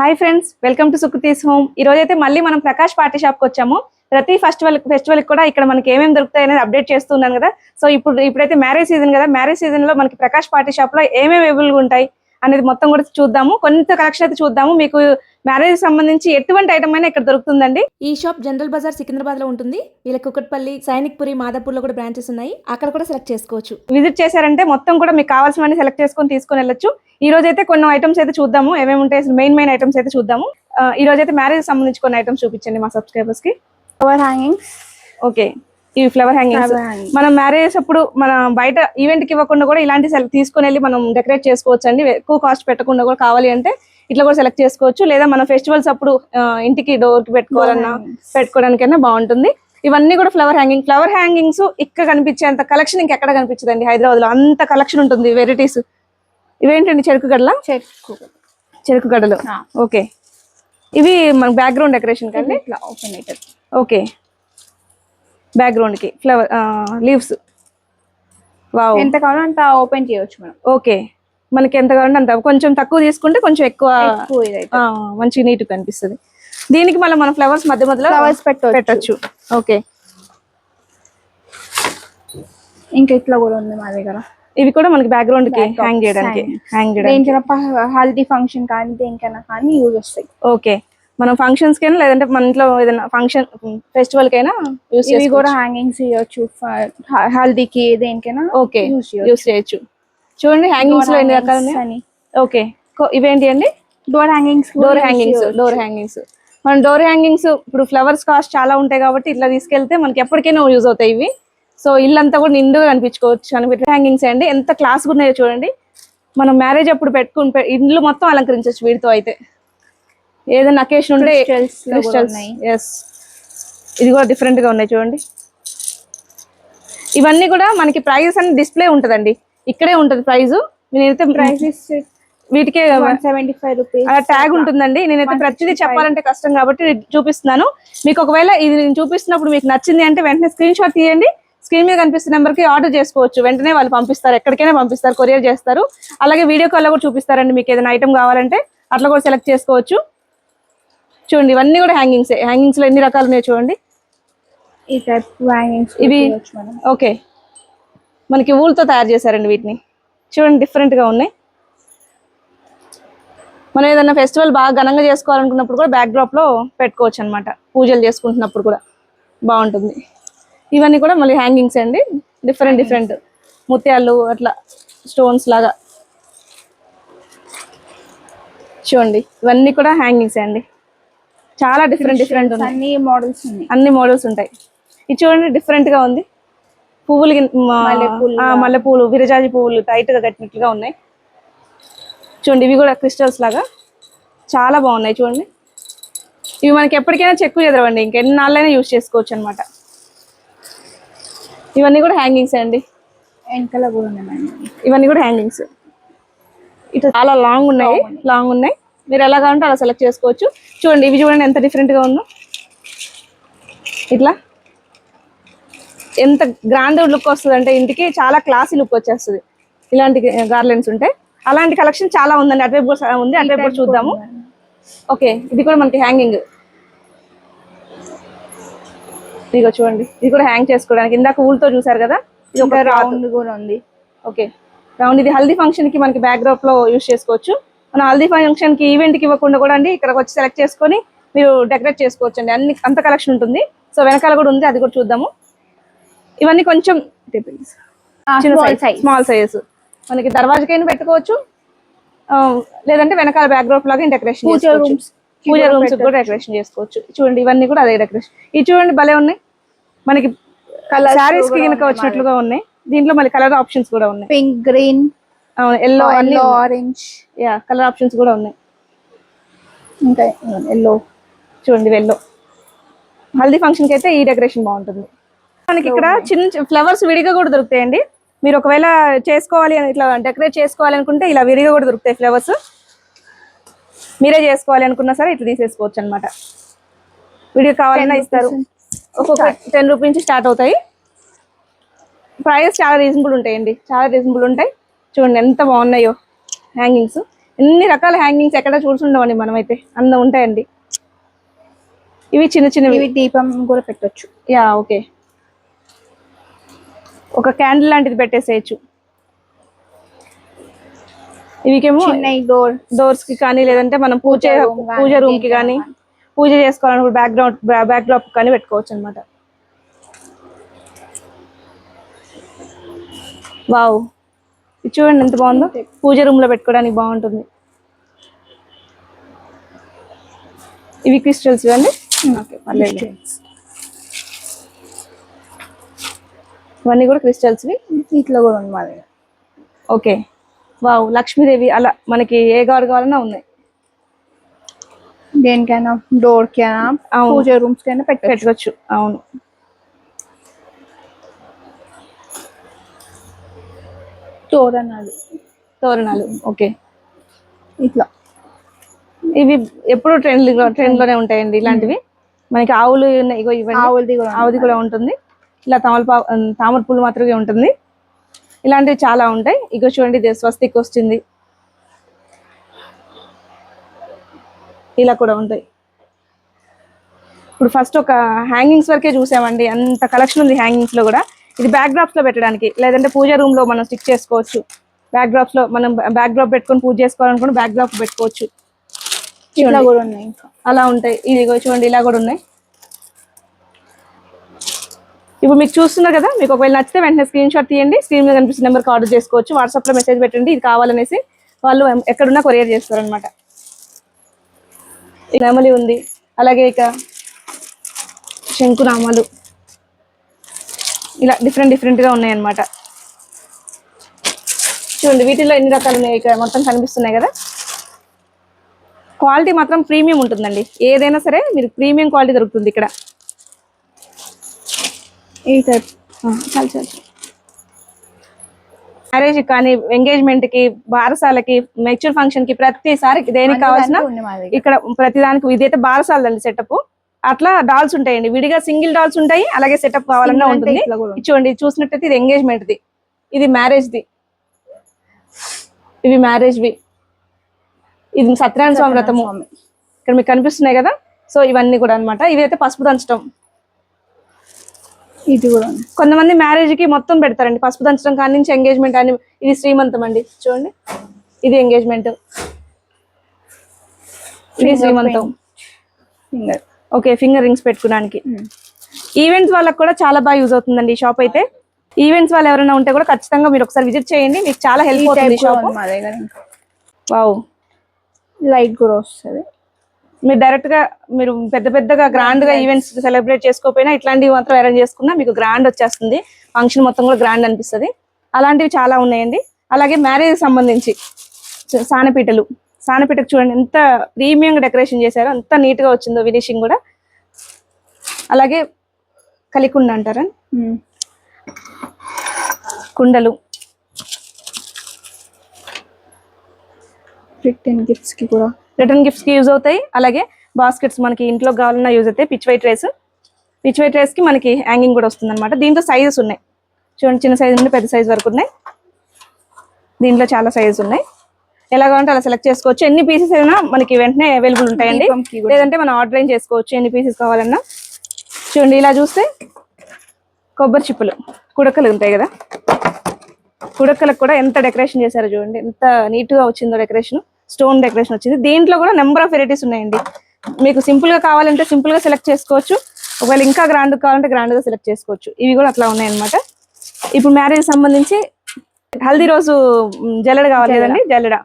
Hi friends welcome to Sukruthi's home. ఈ రోజు అయితే మళ్ళీ మనం ప్రకాష్ పార్టీ షాప్కి వచ్చాము. ప్రతి ఫెస్టివల్ ఫెస్టివల్ కూడా ఇక్కడ మనకి ఏమేమి దొరుకుతాయి అనేది అప్డేట్ చేస్తున్నాను కదా. సో ఇప్పుడు ఇప్పుడైతే మ్యారేజ్ సీజన్ కదా. మ్యారేజ్ సీజన్లో మనకి ప్రకాష్ పార్టీ షాప్లో ఏమేమి అవైలబుల్ ఉంటాయి? అనేది మొత్తం కూడా చూద్దాము. కొంత కలెక్షన్ అయితే చూద్దాము. మీకు మ్యారేజ్ సంబంధించి ఎటువంటి ఐటమ్ అయినా ఇక్కడ దొరుకుతుందండి. ఈ షాప్ జనరల్ బజార్ సికింద్రాబాద్లో ఉంటుంది. వీళ్ళ కుకట్పల్లి సైనిక్ పురి మాదాపూర్లో కూడా బ్రాంచెస్ ఉన్నాయి. అక్కడ కూడా సెలెక్ట్ చేసుకోవచ్చు. విజిట్ చేశారంటే మొత్తం కూడా మీకు కావాల్సినవన్నీ సెలెక్ట్ చేసుకొని తీసుకొని వెళ్ళొచ్చు. ఈ రోజు అయితే కొన్ని ఐటమ్స్ అయితే చూద్దాము. ఏమేమి ఉంటాయి? మెయిన్ మెయిన్ ఐటమ్స్ అయితే చూద్దాము. ఈ రోజు అయితే మ్యారేజ్ సంబంధించి కొన్ని ఐటమ్స్ చూపించండి మా సబ్స్క్రైబర్స్కి. హ్యాంగింగ్స్ ఓకే ఇవి ఫ్లవర్ హ్యాంగింగ్స్ hangings. మనం మ్యారేజ్ అప్పుడు మన బయట ఈవెంట్కి ఇవ్వకుండా కూడా ఇలాంటి తీసుకొని వెళ్ళి మనం డెకరేట్ చేసుకోవచ్చు అండి ఎక్కువ కాస్ట్ పెట్టకుండా కూడా కావాలి అంటే ఇట్లా కూడా సెలెక్ట్ చేసుకోవచ్చు. లేదా మన ఫెస్టివల్స్ అప్పుడు ఇంటికి డోర్కి పెట్టుకోవాలన్నా పెట్టుకోవడానికైనా బాగుంటుంది. ఇవన్నీ కూడా ఫ్లవర్ హ్యాంగింగ్ ఫ్లవర్ హ్యాంగింగ్స్ ఇక్కడ కనిపించేంత కలెక్షన్ ఇంకెక్కడ కనిపించదండి హైదరాబాద్లో అంత కలెక్షన్ ఉంటుంది వెరైటీస్ ఇవేంటండి చెరుకు చెక్కు చెరుకు గడ్డలు. ఆ. ఓకే. ఇవి మన బ్యాక్గ్రౌండ్ డెకరేషన్ కండి ఇట్లా ఓపెన్ అవుతుంది ఓకే. బ్యాక్గ్రౌండ్కి. ఫ్లవర్ లీవ్స్ వావ్ ఎంత కావాలో అంత ఓపెన్ చేయొచ్చు మనం. ఓకే మనకి ఎంత కావాలంటే అంత. కొంచెం తక్కువ తీసుకుంటే కొంచెం ఎక్కువ మంచి నీట్ కనిపిస్తుంది. దీనికి మళ్ళీ మన ఫ్లవర్స్ మధ్య మధ్యలో ఫ్లవర్స్ పెట్టవచ్చు పెట్టొచ్చు. ఓకే ఇంకా ఇట్లా కూడా ఉంది మా దగ్గర. ఇవి కూడా మనకి బ్యాక్గ్రౌండ్కి హ్యాంగ్ చేయడానికి. హ్యాంగ్ చేయడానికి. హల్దీ ఫంక్షన్ కానీ దేనికైనా కానీ యూజ్ వస్తాయి. ఓకే మనం ఫంక్షన్స్ కైనా లేదంటే మన ఇంట్లో ఏదైనా ఫంక్షన్ ఫెస్టివల్ కైనా యూస్ ఇవి కూడా హ్యాంగింగ్స్ ఫ- హల్దీకి దేనికైనా ఓకే యూస్ చేయొచ్చు. చూడండి హ్యాంగింగ్స్లో ఎన్ని రకాలు ఉన్నాయి. ఓకే ఇవేంటి అండి? Door hangings door hangings door hangings మన డోర్ హ్యాంగింగ్స్ ఇప్పుడు ఫ్లవర్స్ కాస్ట్ చాలా ఉంటాయి కాబట్టి ఇట్లా తీసుకెళ్తే మనకి ఎప్పటికైనా యూజ్ అవుతాయి ఇవి. సో ఇల్లంతా కూడా నిండుగా కనిపించుకోవచ్చు అని హ్యాంగింగ్స్ అండి. ఎంత క్లాస్ ఉన్నాయో చూడండి. మనం మ్యారేజ్ అప్పుడు పెట్టుకుని ఇల్లు మొత్తం అలంకరించవచ్చు వీటితో అయితే. ఏదైనా అకేషన్ ఉంటే క్రిస్టల్స్. ఎస్ ఇది కూడా డిఫరెంట్గా ఉన్నాయి చూడండి. ఇవన్నీ కూడా మనకి ప్రైజెస్ అని డిస్ప్లే ఉంటదండి. ఇక్కడే ఉంటది ప్రైస్ నేనైతే ప్రైసెస్ వీటికే సెవెంటీ ఫైవ్ రూపీస్ అలా ట్యాగ్ ఉంటుందండి. నేనైతే ప్రతిదీ చెప్పాలంటే కష్టం కాబట్టి నేను చూపిస్తున్నాను. మీకు ఒకవేళ ఇది నేను చూపిస్తున్నప్పుడు మీకు నచ్చింది అంటే వెంటనే స్క్రీన్ షాట్ తీయండి. స్క్రీన్ మీద కనిపిస్తున్న నెంబర్కి ఆర్డర్ చేసుకోవచ్చు. వెంటనే వాళ్ళు పంపిస్తారు. ఎక్కడికైనా పంపిస్తారు. కొరియర్ చేస్తారు. అలాగే వీడియో కాల్ కూడా చూపిస్తారండి. మీకు ఏదైనా ఐటమ్ కావాలంటే అట్లా కూడా సెలెక్ట్ చేసుకోవచ్చు. చూడండి ఇవన్నీ కూడా హ్యాంగింగ్స్ హ్యాంగింగ్స్లో ఎన్ని రకాలు ఉన్నాయో చూడండి. ఈ టైప్ హ్యాంగింగ్స్ ఇవి- ఓకే. మనకి ఊళ్ళతో తయారు చేశారండి వీటిని. చూడండి different గా ఉన్నాయి. మనం ఏదైనా ఫెస్టివల్ బాగా ఘనంగా చేసుకోవాలనుకున్నప్పుడు కూడా బ్యాక్ డ్రాప్లో పెట్టుకోవచ్చు అనమాట పూజలు చేసుకుంటున్నప్పుడు కూడా బాగుంటుంది. ఇవన్నీ కూడా మళ్ళీ హ్యాంగింగ్స్ అండి. డిఫరెంట్ డిఫరెంట్ ముత్యాలు అట్లా స్టోన్స్ లాగా. చూడండి ఇవన్నీ కూడా హ్యాంగింగ్స్ అండి. చాలా డిఫరెంట్ డిఫరెంట్ ఉన్నాయి. అన్ని మోడల్స్ అన్ని మోడల్స్ ఉంటాయి. ఇది చూడండి డిఫరెంట్గా ఉంది. పువ్వులు గిన్- మా- మల్లెపూలు ఆ, మల్లెపూలు విరజాజి పువ్వులు టైట్గా కట్టినట్లుగా ఉన్నాయి. చూడండి ఇవి కూడా క్రిస్టల్స్ లాగా. చాలా బాగున్నాయి చూడండి. ఇవి మనకి ఎప్పటికైనా చెక్కు చెదరవండి ఇంకెన్ని నాళ్ళైనా యూజ్ చేసుకోవచ్చు అనమాట ఇవన్నీ కూడా హ్యాంగింగ్స్ అండి. వెనకాల కూడా ఉన్నాయి ఇవన్నీ కూడా హ్యాంగింగ్స్ ఇట్లా చాలా లాంగ్ ఉన్నాయి. లాంగ్ ఉన్నాయి. మీరు ఎలా కావాలంటే అలా సెలెక్ట్ చేసుకోవచ్చు. చూడండి ఇవి చూడండి ఎంత different గా ఉందో. ఇట్లా. ఎంత గ్రాండ్ లుక్ వస్తుంది అంటే ఇంటికి చాలా క్లాసీ లుక్ వచ్చేస్తుంది. ఇలాంటి గార్లెన్స్ ఉంటాయి అలాంటి కలెక్షన్ చాలా ఉందండి. అటువైపు కూడా ఉంది. అటువైపు కూడా చూద్దాము. ఓకే ఇది కూడా మనకి హ్యాంగింగ్ ఇదిగో చూడండి. ఇది కూడా హ్యాంగ్ చేసుకోవడానికి. ఇందాక ఊళ్ళతో చూసారు కదా? ఇది ఒక రౌండ్ కూడా ఉంది. ఓకే రౌండ్ ఇది హల్దీ ఫంక్షన్కి మనకి బ్యాక్ డ్రాప్లో యూస్ చేసుకోవచ్చు. మన హల్దీ ఫంక్షన్కి ఈవెంట్కి ఇవ్వకుండా కూడా అండి ఇక్కడికి వచ్చి సెలెక్ట్ చేసుకొని మీరు డెకరేట్ చేసుకోవచ్చు అండి అన్ని అంత కలెక్షన్ ఉంటుంది. సో వెనకాల కూడా ఉంది అది కూడా చూద్దాము. ఇవన్నీ కొంచెం small size size small size మనకి దర్వాజకైనా పెట్టుకోవచ్చు. లేదంటే వెనకాల బ్యాక్ డ్రాప్ లాగా డెకరేషన్ పూజ రూమ్స్ కూడా డెకరేషన్ చేసుకోవచ్చు. చూడండి ఇవన్నీ కూడా అదే డెకరేషన్ ఇవి చూడండి భలే ఉన్నాయి. మనకి శారీస్కి కనుక వచ్చినట్లుగా ఉన్నాయి. దీంట్లో మళ్ళీ కలర్ ఆప్షన్స్ కూడా ఉన్నాయి. Pink green yellow yellow orange yeah colour options కూడా ఉన్నాయి. ఇంకా ఎల్లో చూడండి ఎల్లో హల్దీ ఫంక్షన్కి అయితే ఈ డెకరేషన్ బాగుంటుంది. మనకి ఇక్కడ చిన్న ఫ్లవర్స్ విడిగా కూడా దొరుకుతాయండి. మీరు ఒకవేళ చేసుకోవాలి అని ఇట్లా డెకరేట్ చేసుకోవాలి అనుకుంటే ఇలా విడిగా కూడా దొరుకుతాయి ఫ్లవర్స్ మీరే చేసుకోవాలి అనుకున్నా సరే ఇట్లా తీసేసుకోవచ్చు అనమాట విడిగా కావాలన్నా ఇస్తారు. ఒక్కొక్క టెన్ రూపీస్ నుంచి స్టార్ట్ అవుతాయి. ప్రైస్ చాలా రీజనబుల్ ఉంటాయండి. చాలా రీజనబుల్ ఉంటాయి. చూడండి ఎంత బాగున్నాయో హ్యాంగింగ్స్. ఎన్ని రకాల హ్యాంగింగ్స్ ఎక్కడ చూసుండవండి మనమైతే. అంద ఉంటాయండి. ఇవి చిన్న చిన్నవి. ఇవి దీపం కూడా పెట్టొచ్చు. Yeah okay. ఒక క్యాండిల్ లాంటిది పెట్టేసేయచ్చు. ఇవికేమో డోర్. డోర్స్కి కానీ లేదంటే మనం పూజ పూజ రూమ్కి కానీ. పూజ చేసుకోవాలన్నప్పుడు బ్యాక్గ్రౌండ్ బ్యాక్ డ్రాప్ కానీ పెట్టుకోవచ్చు అనమాట వావ్. ఇది చూడండి ఎంత బాగుందో. పూజ రూమ్లో పెట్టుకోవడానికి బాగుంటుంది. ఇవి క్రిస్టల్స్ అండి ఓకే పర్లేదు. ఇవన్నీ కూడా క్రిస్టల్స్ ఇట్లా కూడా ఉంది మా దగ్గర. ఓకే. వావ్ లక్ష్మీదేవి అలా మనకి ఏ గారు కావాలన్నా ఉన్నాయి. దేనికైనా డోర్ కైనా అవును. పూజ రూమ్స్ కైనా పెట్టుకోవచ్చు అవును. తోరణాలు. తోరణాలు ఓకే. ఇట్లా. ఇవి ఎప్పుడు ట్రెండ్ ట్రెండ్లోనే ఉంటాయండి ఇలాంటివి? మనకి ఆవులు ఇగో ఇవ్వండి. ఆవులది కూడా. ఆవుది కూడా ఉంటుంది. ఇలా తమలపా తామర పూలు మాత్రమే ఉంటుంది. ఇలాంటివి చాలా ఉంటాయి. ఇగో చూడండి ఇది స్వస్తిక్ వచ్చింది ఇలా కూడా ఉంటాయి. ఇప్పుడు ఫస్ట్ ఒక హ్యాంగింగ్స్ వరకే చూసామండి. అంత కలెక్షన్ ఉంది హ్యాంగింగ్స్లో కూడా. ఇది బ్యాక్ డ్రాప్స్లో పెట్టడానికి. లేదంటే పూజ రూమ్లో మనం స్టిక్ చేసుకోవచ్చు. బ్యాక్ డ్రాప్స్లో మనం బ్యాక్ డ్రాప్ పెట్టుకొని పూజ చేసుకోవాలనుకుంటే బ్యాక్ డ్రాప్ పెట్టుకోవచ్చు. ఇట్లా కూడా ఉన్నాయి అలా ఉంటాయి. ఇది చూడండి ఇలా కూడా ఉన్నాయి. ఇప్పుడు మీకు చూస్తున్నారు కదా మీకు ఒకవేళ నచ్చితే వెంటనే స్క్రీన్ షాట్ తీయండి. స్క్రీన్ మీద కనిపిస్తున్న నెంబర్కి ఆర్డర్ చేసుకోవచ్చు. వాట్సాప్లో మెసేజ్ పెట్టండి. ఇది కావాలనేసి వాళ్ళు ఎక్కడున్నా కొరియర్ చేస్తారు అనమాట నెమలి ఉంది. అలాగే ఇక శంకునామాలు. ఇలా డిఫరెంట్ డిఫరెంట్గా ఉన్నాయి అన్నమాట చూడండి వీటిలో ఎన్ని రకాలు ఉన్నాయి ఇక్కడ మొత్తం కనిపిస్తున్నాయి కదా? క్వాలిటీ మాత్రం ప్రీమియం ఉంటుందండి. ఏదైనా సరే మీరు ప్రీమియం క్వాలిటీ దొరుకుతుంది ఇక్కడ. ఈ టైప్ చాలు చాలు. మ్యారేజ్ కానీ ఎంగేజ్మెంట్కి బారసాలకి మెచ్యూర్ ఫంక్షన్కి ప్రతిసారి దేనికి కావాల్సిన ఇక్కడ ప్రతిదానికి ఇదైతే బారసాలండి సెటప్ అట్లా డాల్స్ ఉంటాయండి. విడిగా సింగిల్ డాల్స్ ఉంటాయి అలాగే సెటప్ కావాలన్నా ఉంటుంది. చూడండి చూసినట్టయితే ఇది ఎంగేజ్మెంట్ ది ఇది మ్యారేజ్ ది ఇవి మ్యారేజ్ వి ఇది సత్యనారాయణ స్వామి వ్రతము. ఇక్కడ మీకు కనిపిస్తున్నాయి కదా? సో ఇవన్నీ కూడా అన్నమాట. ఇవి అయితే పసుపు దంచడం ఇది కూడా. కొంతమంది మ్యారేజ్కి మొత్తం పెడతారండి. పసుపు దంచడం కాడి నుంచి ఎంగేజ్మెంట్ అని ఇది శ్రీమంతం అండి. చూడండి. ఇది ఎంగేజ్మెంట్. ఇది శ్రీమంతం. ఫింగర్ ఓకే ఫింగర్ రింగ్స్ పెట్టుకోవడానికి. ఈవెంట్స్ వాళ్ళకి కూడా చాలా బాగా యూజ్ అవుతుందండి ఈ షాప్ అయితే. ఈవెంట్స్ వాళ్ళు ఎవరైనా ఉంటే కూడా ఖచ్చితంగా మీరు ఒకసారి విజిట్ చేయండి మీకు చాలా హెల్ప్ అవుతుంది షాప్ వావ్ లైట్ కూడా వస్తుంది. మీరు డైరెక్ట్గా మీరు పెద్ద పెద్దగా గ్రాండ్గా ఈవెంట్స్ సెలబ్రేట్ చేసుకోకపోయినా ఇట్లాంటివి మాత్రం అరేంజ్ చేసుకున్నా మీకు గ్రాండ్ వచ్చేస్తుంది. ఫంక్షన్ మొత్తం కూడా గ్రాండ్ అనిపిస్తుంది. అలాంటివి చాలా ఉన్నాయండి. అలాగే మ్యారేజ్ సంబంధించి సానపీటలు. సానపీటకు చూడండి ఎంత ప్రీమియం డెకరేషన్ చేశారో అంత నీట్గా వచ్చిందో ఫినిషింగ్ కూడా. అలాగే కలికుండ అంటారా? కుండలు. రిటర్న్ గిఫ్ట్స్కి కూడా. రిటర్న్ గిఫ్ట్స్కి యూజ్ అవుతాయి. అలాగే బాస్కెట్స్ మనకి ఇంట్లో కావాలన్నా యూజ్ అవుతాయి. Pitch white rice pitch white రైస్కి మనకి హ్యాంగింగ్ కూడా వస్తుంది అనమాట దీంట్లో సైజెస్ ఉన్నాయి. చూడండి చిన్న సైజ్ నుండి పెద్ద సైజ్ వరకు ఉన్నాయి. దీంట్లో చాలా సైజెస్ ఉన్నాయి. ఎలా కావాలంటే అలా సెలెక్ట్ చేసుకోవచ్చు. ఎన్ని పీసెస్ అయినా మనకి వెంటనే అవైలబుల్ ఉంటాయండి. లేదంటే మనం ఆర్డర్ ఏం చేసుకోవచ్చు. ఎన్ని పీసెస్ కావాలన్నా. చూడండి ఇలా చూస్తే కొబ్బరి చిప్పలు కుడకలు ఉంటాయి కదా. కుడకలకు కూడా ఎంత డెకరేషన్ చేశారో చూడండి. ఎంత నీట్గా వచ్చిందో డెకరేషన్ స్టోన్ డెకరేషన్ వచ్చింది. దీంట్లో కూడా నెంబర్ ఆఫ్ వెరైటీస్ ఉన్నాయండి. మీకు సింపుల్గా కావాలంటే సింపుల్గా సెలెక్ట్ చేసుకోవచ్చు. ఒకవేళ ఇంకా గ్రాండ్ కావాలంటే గ్రాండ్గా సెలెక్ట్ చేసుకోవచ్చు. ఇవి కూడా అట్లా ఉన్నాయన్నమాట. ఇప్పుడు మ్యారేజ్ సంబంధించి హల్దీ రోజు జల్లెడ కావాలి కదండి. జల్లెడ.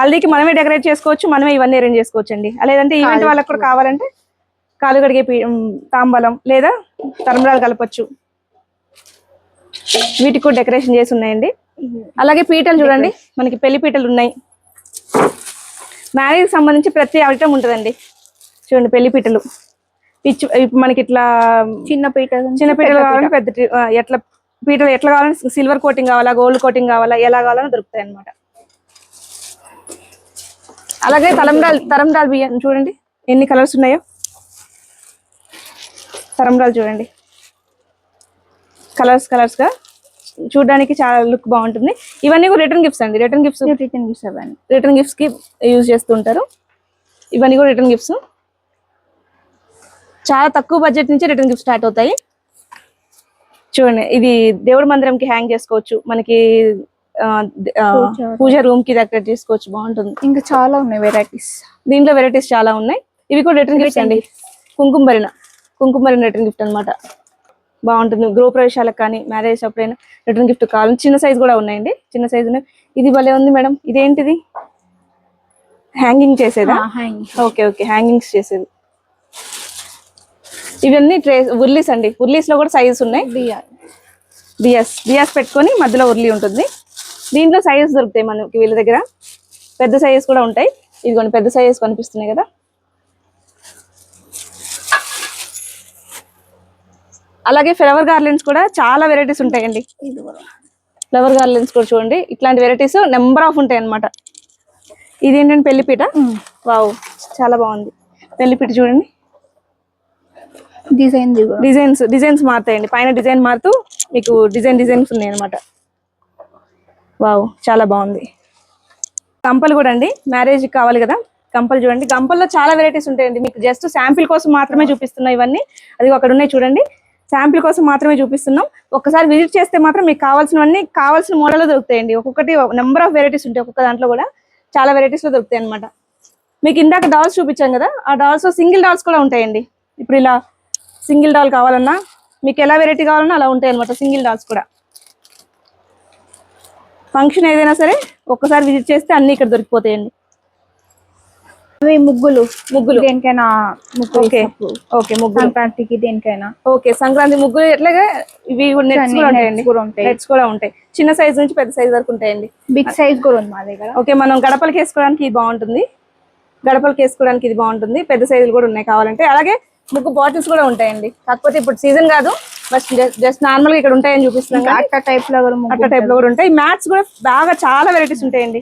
హల్దీకి మనమే డెకరేట్ చేసుకోవచ్చు మనమే ఇవన్నీ అరేంజ్ చేసుకోవచ్చు అండి లేదంటే ఈవెంట్ వాళ్ళకి కూడా కావాలంటే కాలు కడిగే తాంబలం లేదా తరంబరాలు కలపచ్చు. వీటికి కూడా డెకరేషన్ చేసి ఉన్నాయండి. అలాగే పీటలు చూడండి మనకి పెళ్ళి పీటలు ఉన్నాయి. మ్యారేజ్ సంబంధించి ప్రతి ఐటమ్ ఉంటుందండి. చూడండి పెళ్ళి పీటలు. పిచ్చి మనకి ఇట్లా చిన్న పీట చిన్న పీటలు కావాలంటే పెద్ద ఎట్లా పీటలు ఎట్లా కావాలంటే సిల్వర్ కోటింగ్ కావాలా గోల్డ్ కోటింగ్ కావాలా ఎలా కావాలని దొరుకుతాయి అన్నమాట అలాగే తలంబ్రాలు తలంబ్రాలు బియ్యం చూడండి. ఎన్ని కలర్స్ ఉన్నాయో? తలంబ్రాలు చూడండి. కలర్స్ కలర్స్గా చూడడానికి చాలా లుక్ బాగుంటుంది. ఇవన్నీ కూడా రిటర్న్ గిఫ్ట్స్ అండి. Return gifts return seven return గిఫ్ట్స్కి use చేస్తుంటారు. ఇవన్నీ కూడా రిటర్న్ గిఫ్ట్స్. చాలా తక్కువ బడ్జెట్ నుంచి రిటర్న్ గిఫ్ట్ స్టార్ట్ అవుతాయి. చూడండి ఇది దేవుడి మందిరంకి హ్యాంగ్ చేసుకోవచ్చు. మనకి పూజ. రూమ్కి డెకరేట్ చేసుకోవచ్చు బాగుంటుంది. ఇంకా చాలా ఉన్నాయి వెరైటీస్ దీంట్లో వెరైటీస్ చాలా ఉన్నాయి. ఇవి కూడా రిటర్న్ గిఫ్ట్స్ అండి. కుంకుమ భరిణ కుంకుమ భరిణ రిటర్న్ గిఫ్ట్ అన్నమాట. బాగుంటుంది. గృహ ప్రవేశాలకు కానీ మ్యారేజ్ అప్పుడైనా రిటర్న్ గిఫ్ట్ కావాలి. చిన్న సైజ్ కూడా ఉన్నాయండి. చిన్న సైజ్ ఉన్నాయి. ఇది భలే ఉంది మేడం. ఇదేంటిది? హ్యాంగింగ్ చేసేదా? ఓకే ఓకే హ్యాంగింగ్స్ చేసేది. ఇవన్నీ ట్రే ఉర్లీస్ అండి. ఉర్లీస్లో కూడా సైజెస్ ఉన్నాయి. బిఎస్ బిఎస్ పెట్టుకొని మధ్యలో ఉర్లీ ఉంటుంది. దీంట్లో సైజెస్ దొరుకుతాయి మనకి వీళ్ళ దగ్గర. పెద్ద సైజెస్ కూడా ఉంటాయి. ఇదిగోండి పెద్ద సైజెస్ కనిపిస్తున్నాయి కదా. అలాగే ఫ్లవర్ గార్లెండ్స్ కూడా చాలా వెరైటీస్ ఉంటాయండి. ఫ్లవర్ గార్లెండ్స్ కూడా చూడండి. ఇట్లాంటి వెరైటీస్ నెంబర్ ఆఫ్ ఉంటాయి అన్నమాట. ఇదేంటంటే పెళ్ళిపీట వావ్ చాలా బాగుంది. పెళ్ళిపీట చూడండి. డిజైన్ డిజైన్స్ డిజైన్స్ మారుతాయండి. పైన డిజైన్ మారుతూ మీకు డిజైన్ డిజైన్స్ ఉన్నాయి అనమాట వావ్ చాలా బాగుంది. కంపలు కూడా అండి. మ్యారేజ్ కావాలి కదా. కంపలు చూడండి. కంపల్లో చాలా వెరైటీస్ ఉంటాయండి. మీకు జస్ట్ శాంపిల్ కోసం మాత్రమే చూపిస్తున్నాయి ఇవన్నీ. అది అక్కడ ఉన్నాయి చూడండి. శాంపిల్ కోసం మాత్రమే చూపిస్తున్నాం. ఒక్కసారి విజిట్ చేస్తే మాత్రం మీకు కావాల్సినవన్నీ కావాల్సిన మోడల్లో దొరుకుతాయండి. ఒక్కొక్కటి నెంబర్ ఆఫ్ వెరైటీస్ ఉంటాయి ఒక్కొక్క దాంట్లో కూడా. చాలా వెరైటీస్లో దొరుకుతాయి అనమాట మీకు ఇందాక డాల్స్ చూపించాం కదా. ఆ డాల్స్ సింగిల్ డాల్స్ కూడా ఉంటాయండి. ఇప్పుడు ఇలా సింగిల్ డాల్ కావాలన్నా మీకు ఎలా వెరైటీ కావాలన్నా అలా ఉంటాయి అనమాట సింగిల్ డాల్స్ కూడా. ఫంక్షన్ ఏదైనా సరే ఒక్కసారి విజిట్ చేస్తే అన్ని ఇక్కడ దొరికిపోతాయండి. అవి ముగ్గులు ముగ్గులు. దేనికైనా ముగ్గులు ఓకే. ముగ్గులు. సంక్రాంతికి దేనికైనా. ఓకే సంక్రాంతి ముగ్గులు ఎట్లాగా ఇవి నెట్స్ కూడా ఉంటాయండి. నెట్స్ కూడా ఉంటాయి. చిన్న సైజ్ నుంచి పెద్ద సైజ్ వరకు ఉంటాయండి. బిగ్ సైజ్ కూడా ఉంది మా దగ్గర. ఓకే మనం గడపలకి వేసుకోవడానికి ఇది బాగుంటుంది. గడపలకి వేసుకోవడానికి ఇది బాగుంటుంది. పెద్ద సైజులు కూడా ఉన్నాయి కావాలంటే. అలాగే ముగ్గు బాటిల్స్ కూడా ఉంటాయండి. కాకపోతే ఇప్పుడు సీజన్ కాదు. బట్ జస్ట్ నార్మల్గా ఇక్కడ ఉంటాయని చూపిస్తున్నాం అట్ట టైప్లో అట్ట టైప్లో కూడా ఉంటాయి. మ్యాట్స్ కూడా బాగా చాలా వెరైటీస్ ఉంటాయండి.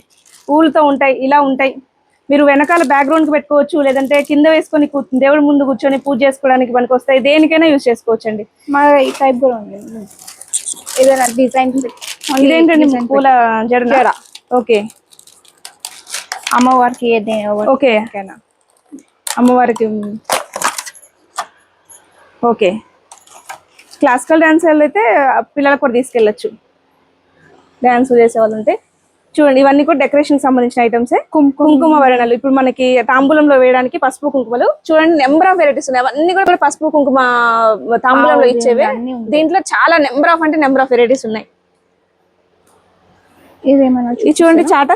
ఊళ్ళతో ఉంటాయి ఇలా ఉంటాయి. మీరు వెనకాల బ్యాక్గ్రౌండ్కి పెట్టుకోవచ్చు లేదంటే కింద వేసుకొని దేవుడి ముందు కూర్చొని పూజ చేసుకోవడానికి పనికి వస్తాయి దేనికైనా యూజ్ చేసుకోవచ్చు అండి మా ఈ టైప్ కూడా ఉంది. ఏదైనా డిజైన్ ఇదేంటండి పూల జడ ఓకే. అమ్మవారికి ఓకే. అమ్మవారికి ఓకే. క్లాసికల్ వాళ్ళు అయితే పిల్లలకు కూడా తీసుకెళ్ళచ్చు. డాన్స్ చేసే వాళ్ళు ఉంటే. చూడండి ఇవన్నీ కూడా డెకరేషన్ సంబంధించిన ఐటమ్సే కుంకుమ. వరణాలు. ఇప్పుడు మనకి తాంబూలంలో వేయడానికి పసుపు కుంకుమలు. చూడండి నెంబర్ ఆఫ్ వెరైటీస్ ఉన్నాయి. అవన్నీ కూడా పసుపు కుంకుమ తాంబూలంలో ఇచ్చేవే. దీంట్లో చాలా నెంబర్ ఆఫ్ అంటే నెంబర్ ఆఫ్ వెరైటీస్ ఉన్నాయి. ఇది చూడండి చాట.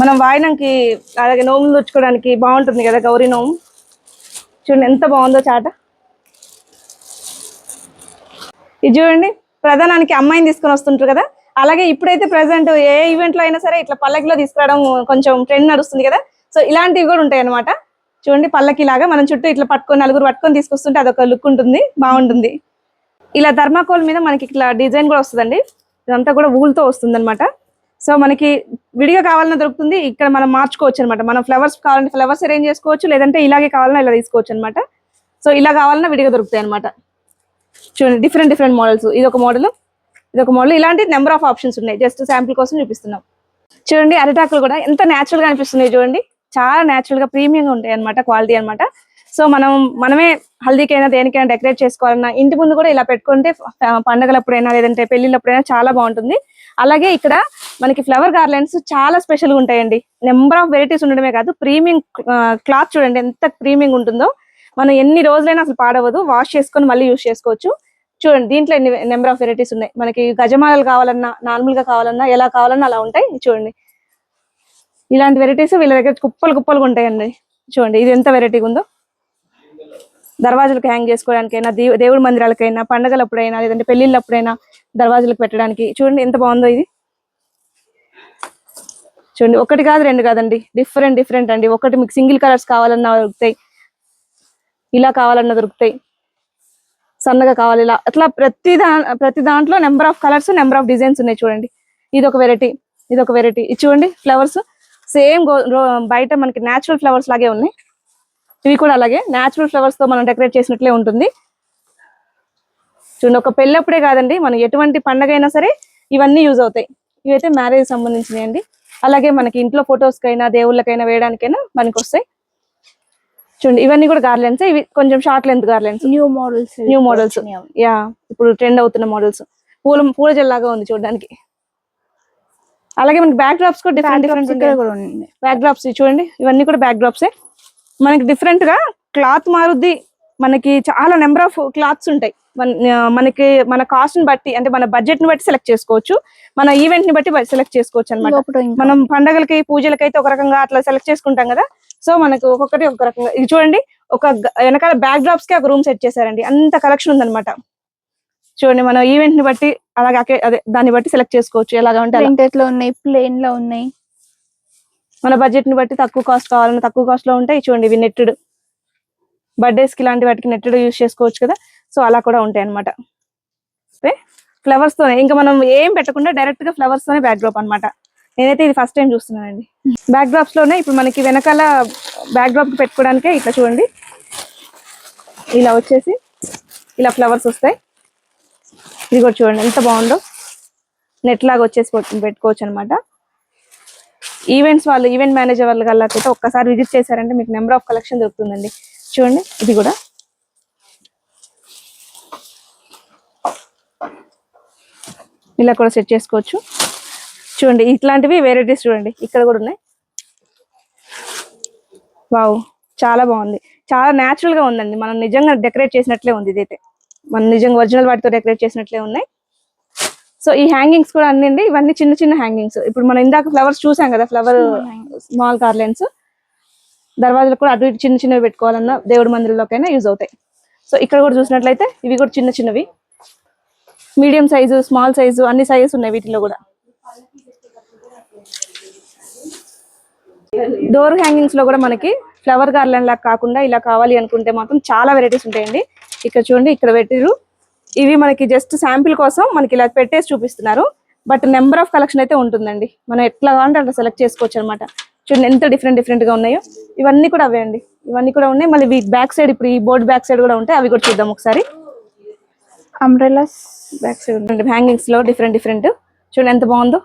మనం వాయినంకి అలాగే నోములు తెచ్చుకోవడానికి బాగుంటుంది కదా గౌరీ నోము. చూడండి ఎంత బాగుందో చాట. ఇది చూడండి. ప్రధానానికి అమ్మాయిని తీసుకొని వస్తుంటారు కదా. అలాగే ఇప్పుడైతే ప్రజెంట్ ఏ ఈవెంట్లో అయినా సరే ఇట్లా పల్లకిలో తీసుకురావడం కొంచెం ట్రెండ్ నడుస్తుంది కదా. సో ఇలాంటివి కూడా ఉంటాయి అన్నమాట. చూడండి పల్లకి లాగా మనం చుట్టూ ఇట్లా పట్టుకొని నలుగురు పట్టుకొని తీసుకొస్తుంటే అదొక లుక్ ఉంటుంది బాగుంటుంది. ఇలా థర్మాకోల్ మీద మనకి ఇట్లా డిజైన్ కూడా వస్తుందండి. ఇదంతా కూడా ఊల్తో వస్తుంది అనమాట సో మనకి విడిగా కావాలన్నా దొరుకుతుంది. ఇక్కడ మనం మార్చుకోవచ్చు అనమాట మనం ఫ్లవర్స్ కావాలంటే ఫ్లవర్స్ అరేంజ్ చేసుకోవచ్చు లేదంటే ఇలాగే కావాలన్నా ఇలా తీసుకోవచ్చు అనమాట సో ఇలా కావాలన్నా విడిగా దొరుకుతాయి అనమాట చూడండి డిఫరెంట్ డిఫరెంట్ మోడల్స్ ఇది ఒక మోడల్ ఇది ఒక మోడల్ ఇలాంటి నెంబర్ ఆఫ్ ఆప్షన్స్ ఉన్నాయి. జస్ట్ శాంపుల్ కోసం చూపిస్తున్నాం. చూడండి అరిటాకులు కూడా ఎంత న్యాచురల్గా అనిపిస్తున్నాయి చూడండి. చాలా న్యాచురల్గా ప్రీమియం గా ఉంటాయి అనమాట క్వాలిటీ అన్నమాట. సో మనం మనమే హల్దీకైనా దేనికైనా డెకరేట్ చేసుకోవాలన్నా ఇంటి ముందు కూడా ఇలా పెట్టుకుంటే పండగలప్పుడైనా లేదంటే పెళ్ళిళ్ళప్పుడైనా చాలా బాగుంటుంది. అలాగే ఇక్కడ మనకి ఫ్లవర్ గార్లెండ్స్ చాలా స్పెషల్గా ఉంటాయండి. నెంబర్ ఆఫ్ వెరైటీస్ ఉండడమే కాదు ప్రీమియం క్లాత్ చూడండి ఎంత ప్రీమియం ఉంటుందో. మనం ఎన్ని రోజులైనా అసలు పాడవదు వాష్ చేసుకొని మళ్ళీ యూస్ చేసుకోవచ్చు. చూడండి దీంట్లో ఎన్ని నెంబర్ ఆఫ్ వెరైటీస్ ఉన్నాయి? మనకి గజమాలలు కావాలన్నా నార్మల్గా కావాలన్నా ఎలా కావాలన్నా అలా ఉంటాయి. చూడండి. ఇలాంటి వెరైటీస్ వీళ్ళ దగ్గర కుప్పలు కుప్పలుగా ఉంటాయండి. చూడండి ఇది ఎంత వెరైటీగా ఉందో. దర్వాజలకు హ్యాంగ్ చేసుకోవడానికైనా దేవు దేవుడి మందిరాలకైనా పండగలప్పుడైనా లేదంటే పెళ్ళిళ్ళప్పుడైనా దర్వాజలకు పెట్టడానికి. చూడండి ఎంత బాగుందో ఇది. చూడండి ఒకటి కాదు రెండు కాదండి. డిఫరెంట్ డిఫరెంట్ అండి. ఒకటి మీకు సింగిల్ కలర్స్ కావాలన్నా దొరుకుతాయి ఇలా కావాలన్నా దొరుకుతాయి. సన్నగా కావాలి ఇలా. అట్లా ప్రతి దా ప్రతి దాంట్లో number of colours number of designs ఉన్నాయి చూడండి. ఇది ఒక వెరైటీ ఇది ఒక వెరైటీ ఇది చూడండి ఫ్లవర్స్ సేమ్ బయట మనకి నేచురల్ ఫ్లవర్స్ లాగే ఉన్నాయి. ఇవి కూడా అలాగే. న్యాచురల్ ఫ్లవర్స్తో మనం డెకరేట్ చేసినట్లే ఉంటుంది. చూడండి ఒక పెళ్ళప్పుడే కాదండి మనం ఎటువంటి పండగ అయినా సరే ఇవన్నీ యూజ్ అవుతాయి. ఇవైతే మ్యారేజ్ సంబంధించినవి అండి. అలాగే మనకి ఇంట్లో ఫొటోస్ కైనా దేవుళ్ళకైనా వేయడానికైనా మనకి వస్తాయి చూడండి ఇవన్నీ కూడా గార్లెన్స్ ఇవి కొంచెం short length garlands new models new models yeah ఇప్పుడు ట్రెండ్ అవుతున్న మోడల్స్ పూల పూల జల్లాగా ఉంది చూడడానికి. అలాగే మనకి బ్యాక్ డ్రాప్స్ కూడా డిఫరెంట్ డిఫరెంట్ బ్యాక్ డ్రాప్స్ చూడండి ఇవన్నీ కూడా బ్యాక్ డ్రాప్సే మనకి డిఫరెంట్గా క్లాత్ మారుద్ది మనకి చాలా నెంబర్ ఆఫ్ క్లాత్స్ ఉంటాయి. మనకి మన కాస్ట్ని బట్టి అంటే మన బడ్జెట్ని బట్టి సెలెక్ట్ చేసుకోవచ్చు. మన ఈవెంట్ని బట్టి సెలెక్ట్ చేసుకోవచ్చు అనమాట మనం పండగలకి పూజలకి అయితే ఒక రకంగా అట్లా సెలెక్ట్ చేసుకుంటాం కదా. సో మనకు ఒక్కొక్కటి ఒక రకంగా. ఇది చూడండి ఒక వెనకాల బ్యాక్ డ్రాప్స్కి ఒక రూమ్ సెట్ చేశారండి. అంత కలెక్షన్ ఉందన్నమాట. చూడండి మన ఈవెంట్ని బట్టి అలాగే అదే దాన్ని బట్టి సెలెక్ట్ చేసుకోవచ్చు. ఎలాగా ఉంటే లో ఉన్నాయి ప్లేన్లో ఉన్నాయి. మన బడ్జెట్ని బట్టి తక్కువ కాస్ట్ కావాలన్నా తక్కువ కాస్ట్లో ఉంటాయి. చూడండి ఇవి నెట్టెడ్ బర్త్డేస్కి ఇలాంటి వాటికి నెట్టెడ్ యూస్ చేసుకోవచ్చు కదా. సో అలా కూడా ఉంటాయి అనమాట ఫ్లవర్స్ తోనే. ఇంకా మనం ఏం పెట్టకుండా డైరెక్ట్గా ఫ్లవర్స్ తోనే బ్యాక్ డ్రాప్ అనమాట నేనైతే ఇది ఫస్ట్ టైం చూస్తున్నానండి. బ్యాక్ డ్రాప్స్లోనే ఇప్పుడు మనకి వెనకాల బ్యాక్ డ్రాప్ పెట్టుకోవడానికే ఇట్లా చూడండి. ఇలా వచ్చేసి ఇలా ఫ్లవర్స్ వస్తాయి. ఇది కూడా చూడండి. ఎంత బాగుందో. నెట్ లాగా వచ్చేసి పెట్టుకోవచ్చు అనమాట ఈవెంట్స్ వాళ్ళు ఈవెంట్ మేనేజర్ వాళ్ళు కల్లాకైతే ఒక్కసారి విజిట్ చేశారంటే మీకు నెంబర్ ఆఫ్ కలెక్షన్ దొరుకుతుందండి. చూడండి ఇది కూడా. ఇలా కూడా సెట్ చేసుకోవచ్చు. చూడండి ఇట్లాంటివి వెరైటీస్ చూడండి ఇక్కడ కూడా ఉన్నాయి. వావ్ చాలా బాగుంది. చాలా న్యాచురల్గా ఉందండి. మనం నిజంగా డెకరేట్ చేసినట్లే ఉంది ఇదైతే. మనం నిజంగా ఒరిజినల్ వాటితో డెకరేట్ చేసినట్లే ఉన్నాయి. సో ఈ హ్యాంగింగ్స్ కూడా అన్ని ఇవన్నీ చిన్న చిన్న హ్యాంగింగ్స్ ఇప్పుడు మనం ఇందాక ఫ్లవర్స్ చూసాం కదా ఫ్లవర్ స్మాల్ గార్లెన్స్ దర్వాజాలు కూడా అటు ఇటు చిన్న చిన్నవి పెట్టుకోవాలన్నా దేవుడి మందిరంలోకైనా యూజ్ అవుతాయి. సో ఇక్కడ కూడా చూసినట్లయితే ఇవి కూడా చిన్న చిన్నవి. మీడియం సైజు స్మాల్ సైజు అన్ని సైజెస్ ఉన్నాయి వీటిలో కూడా. డోర్ హ్యాంగింగ్స్లో కూడా మనకి ఫ్లవర్ గార్లెన్ లాగా కాకుండా ఇలా కావాలి అనుకుంటే మాత్రం చాలా వెరైటీస్ ఉంటాయండి. ఇక్కడ చూడండి ఇక్కడ పెట్టిరు ఇవి మనకి జస్ట్ శాంపిల్ కోసం మనకి ఇలా పెట్టేసి చూపిస్తున్నారు. బట్ నెంబర్ ఆఫ్ కలెక్షన్ అయితే ఉంటుందండి. మనం ఎట్లా కావాలంటే అట్లా సెలెక్ట్ చేసుకోవచ్చు అనమాట చూడండి ఎంత డిఫరెంట్ డిఫరెంట్గా ఉన్నాయో. ఇవన్నీ కూడా అవే అండి. ఇవన్నీ కూడా ఉన్నాయి. మళ్ళీ బ్యాక్ సైడ్ ఇప్పుడు ఈ బోర్డ్ బ్యాక్ సైడ్ కూడా ఉంటాయి అవి కూడా చూద్దాం ఒకసారి. అంబ్రెలాస్ బ్యాక్ సైడ్ ఉంటుంది హ్యాంగింగ్స్లో డిఫరెంట్ డిఫరెంట్ చూడండి ఎంత బాగుందో.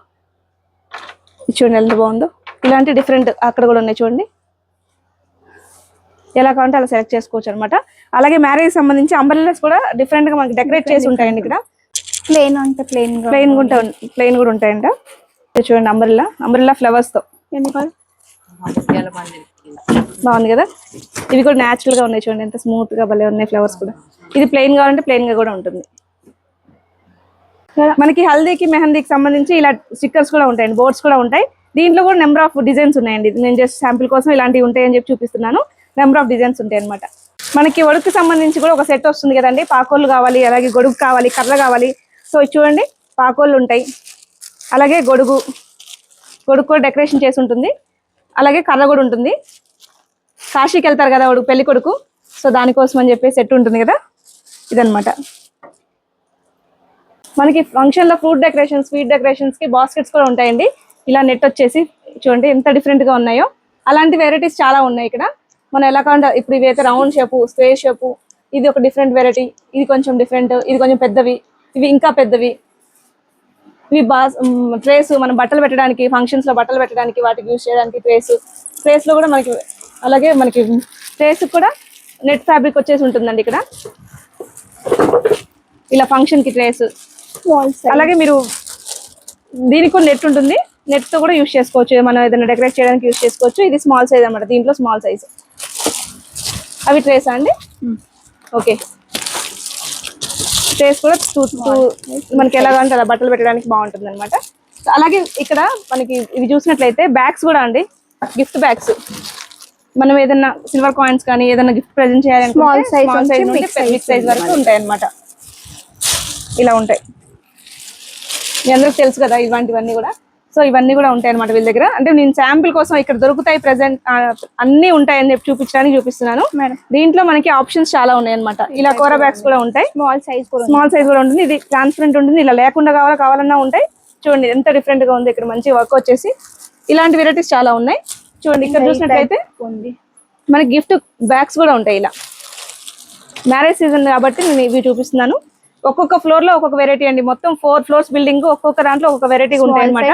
చూడండి ఎంత బాగుందో. ఇలాంటి డిఫరెంట్ అక్కడ కూడా ఉన్నాయి చూడండి. ఎలా కావాలంటే అలా సెలెక్ట్ చేసుకోవచ్చు అనమాట అలాగే మ్యారేజ్ సంబంధించి అంబర్లెస్ కూడా డిఫరెంట్గా మనకి డెకరేట్ చేసి ఉంటాయండి ఇక్కడ. ప్లేన్ అంటే ప్లేన్గా ప్లెయిన్ కూడా ప్లెయిన్ కూడా ఉంటాయంట. చూడండి అంబరిల్లా అంబరిల్లా ఫ్లవర్స్తో? బాగుంది కదా? ఇవి కూడా న్యాచురల్గా ఉన్నాయి చూడండి ఎంత స్మూత్గా భలే ఉన్నాయి ఫ్లవర్స్ కూడా. ఇది ప్లెయిన్ కావాలంటే ప్లెయిన్గా కూడా ఉంటుంది. మనకి హల్దీకి మెహందీకి సంబంధించి ఇలా స్టిక్కర్స్ కూడా ఉంటాయండి బోర్డ్స్ కూడా ఉంటాయి. దీంట్లో కూడా నెంబర్ ఆఫ్ డిజైన్స్ ఉన్నాయండి. నేను జస్ట్ శాంపిల్ కోసం ఇలాంటివి ఉంటాయని చెప్పి చూపిస్తున్నాను. నెంబర్ ఆఫ్ డిజైన్స్ ఉంటాయి అనమాట మనకి ఒడుకు సంబంధించి కూడా ఒక సెట్ వస్తుంది కదండి. పాకోళ్ళు కావాలి అలాగే గొడుగు కావాలి కర్ర కావాలి. సో చూడండి పాకోళ్ళు ఉంటాయి. అలాగే గొడుగు. గొడుగు కూడా డెకరేషన్ చేసి ఉంటుంది. అలాగే కర్ర కూడా ఉంటుంది. కాశీకి వెళ్తారు కదా వాడు పెళ్ళి కొడుకు. సో దానికోసం అని చెప్పి సెట్ ఉంటుంది కదా. ఇదనమాట మనకి ఫంక్షన్లో ఫ్రూట్ డెకరేషన్ స్వీట్ డెకరేషన్స్కి బాస్కెట్స్ కూడా ఉంటాయండి. ఇలా నెట్ వచ్చేసి చూడండి ఎంత డిఫరెంట్గా ఉన్నాయో. అలాంటి వెరైటీస్ చాలా ఉన్నాయి ఇక్కడ. మనం ఎలా కాకుండా ఇప్పుడు ఇవైతే రౌండ్ షేపు స్క్వేర్ షేపు ఇది ఒక డిఫరెంట్ వెరైటీ ఇది కొంచెం డిఫరెంట్ ఇది కొంచెం పెద్దవి ఇవి ఇంకా పెద్దవి. ఇవి బాస్ ట్రేస్ మనం బట్టలు పెట్టడానికి ఫంక్షన్స్లో బట్టలు పెట్టడానికి వాటికి యూజ్ చేయడానికి ట్రేస్ ట్రేస్లో కూడా మనకి అలాగే మనకి ట్రేస్ కూడా నెట్ ఫ్యాబ్రిక్ వచ్చేసి ఉంటుందండి ఇక్కడ. ఇలా ఫంక్షన్కి ట్రేస్ అలాగే మీరు దీనికి కూడా నెట్ ఉంటుంది. నెట్తో కూడా యూజ్ చేసుకోవచ్చు. మనం ఏదైనా డెకరేట్ చేయడానికి యూజ్ చేసుకోవచ్చు. ఇది స్మాల్ సైజ్ అన్నమాట. దీంట్లో స్మాల్ సైజ్ అవి ట్రేసా అండి? ఓకే ట్రేస్ కూడా టూ టూ మనకి ఎలా అంటే అలా బట్టలు పెట్టడానికి బాగుంటుంది అనమాట అలాగే ఇక్కడ మనకి ఇవి చూసినట్లయితే బ్యాగ్స్ కూడా అండి. గిఫ్ట్ బ్యాగ్స్ మనం ఏదైనా సిల్వర్ కాయిన్స్ కానీ ఏదైనా గిఫ్ట్ ప్రెజెంట్ చేయాలంటే స్మాల్ సైజ్ బిగ్ సైజ్ వరకు ఉంటాయి అన్నమాట ఇలా ఉంటాయి. మీ అందరికి తెలుసు కదా ఇలాంటివన్నీ కూడా. సో ఇవన్నీ కూడా ఉంటాయి అనమాట వీళ్ళ దగ్గర. అంటే నేను శాంపిల్ కోసం ఇక్కడ దొరుకుతాయి ప్రెసెంట్ అన్ని ఉంటాయని చెప్పి చూపించడానికి చూపిస్తున్నాను. దీంట్లో మనకి ఆప్షన్స్ చాలా ఉన్నాయి అనమాట ఇలా కోర బ్యాగ్స్ కూడా ఉంటాయి. Small size. స్మాల్ సైజ్ కూడా ఉంటుంది. ఇది ట్రాన్స్పరెంట్ ఉంటుంది. ఇలా లేకుండా కావాలా కావాలన్నా ఉంటాయి. చూడండి ఎంత డిఫరెంట్గా ఉంది. ఇక్కడ మంచి వర్క్ వచ్చేసి. ఇలాంటి వెరైటీస్ చాలా ఉన్నాయి. చూడండి ఇక్కడ చూసినట్లయితే మనకి గిఫ్ట్ బ్యాగ్స్ కూడా ఉంటాయి ఇలా. మ్యారేజ్ సీజన్ కాబట్టి నేను ఇవి చూపిస్తున్నాను. ఒక్కొక్క ఫ్లోర్లో ఒక్కొక్క వెరైటీ అండి. మొత్తం ఫోర్ ఫ్లోర్స్ బిల్డింగ్ ఒక్కొక్క దాంట్లో ఒక్కొక్క వెరైటీ ఉంటాయి అనమాట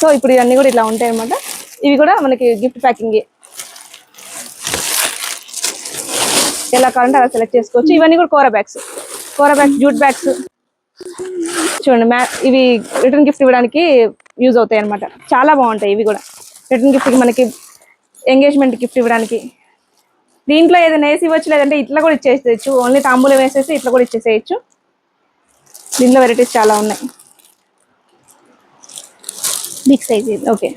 సో ఇప్పుడు ఇవన్నీ కూడా ఇట్లా ఉంటాయి అనమాట ఇవి కూడా మనకి గిఫ్ట్ ప్యాకింగ్ ఎలా కావాలంటే అలా సెలెక్ట్ చేసుకోవచ్చు. ఇవన్నీ కూడా కూర బ్యాగ్స్ కూర బ్యాగ్స్ జూట్ బ్యాగ్స్ చూడండి మ్యా ఇవి రిటర్న్ గిఫ్ట్ ఇవ్వడానికి యూజ్ అవుతాయి అనమాట చాలా బాగుంటాయి ఇవి కూడా. రిటర్న్ గిఫ్ట్కి మనకి ఎంగేజ్మెంట్ గిఫ్ట్ ఇవ్వడానికి. దీంట్లో ఏదైనా వేసి ఇవ్వచ్చు లేదంటే ఇట్లా కూడా ఇచ్చేసేయచ్చు. ఓన్లీ తాంబూలం వేసేసి ఇట్లా కూడా ఇచ్చేసేయచ్చు. దీంట్లో వెరైటీస్ చాలా ఉన్నాయి. బిగ్ సైజ్ ఇది ఓకే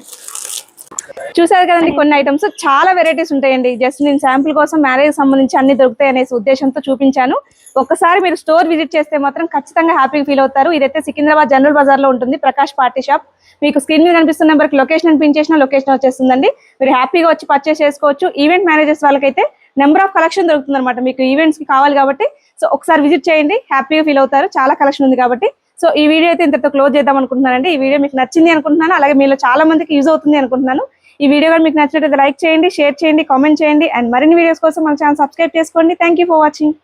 చూసారు కదండి కొన్ని ఐటమ్స్ చాలా వెరైటీస్ ఉంటాయండి. జస్ట్ నేను శాంపుల్ కోసం మ్యారేజ్ సంబంధించి అన్ని దొరుకుతాయి అనేసి ఉద్దేశంతో చూపించాను. ఒక్కసారి మీరు స్టోర్ విజిట్ చేస్తే మాత్రం ఖచ్చితంగా హ్యాపీగా ఫీల్ అవుతారు. ఇదైతే సికింద్రాబాద్ జనరల్ బజార్లో ఉంటుంది. Prakash party shop. మీకు స్క్రీన్ మీద కనిపిస్తున్న నెంబర్కి లొకేషన్ పిన్ చేసిన లొకేషన్ వచ్చేస్తుందండి. మీరు హ్యాపీగా వచ్చి పర్చేస్ చేసుకోవచ్చు. ఈవెంట్ మేనేజర్స్ వాళ్ళకైతే నెంబర్ ఆఫ్ కలెక్షన్ దొరుకుతుంది అనమాట మీకు ఈవెంట్స్కి కావాలి కాబట్టి. సో ఒకసారి విజిట్ చేయండి. హ్యాపీగా ఫీల్ అవుతారు. చాలా కలెక్షన్ ఉంది కాబట్టి. సో ఈ వీడియో అయితే ఇంతతో క్లోజ్ చేద్దాం అనుకుంటున్నానండి. ఈ వీడియో మీకు నచ్చింది అనుకుంటున్నాను అలాగే మీలో చాలా మందికి యూజ్ అవుతుంది అనుకుంటున్నాను. ఈ వీడియో కూడా మీకు నచ్చినట్లయితే లైక్ చేయండి షేర్ చేయండి కామెంట్ చేయండి అండ్ మరిన్ని వీడియోస్ కోసం మన ఛానల్ సబ్స్క్రైబ్ చేసుకోండి. Thank you for watching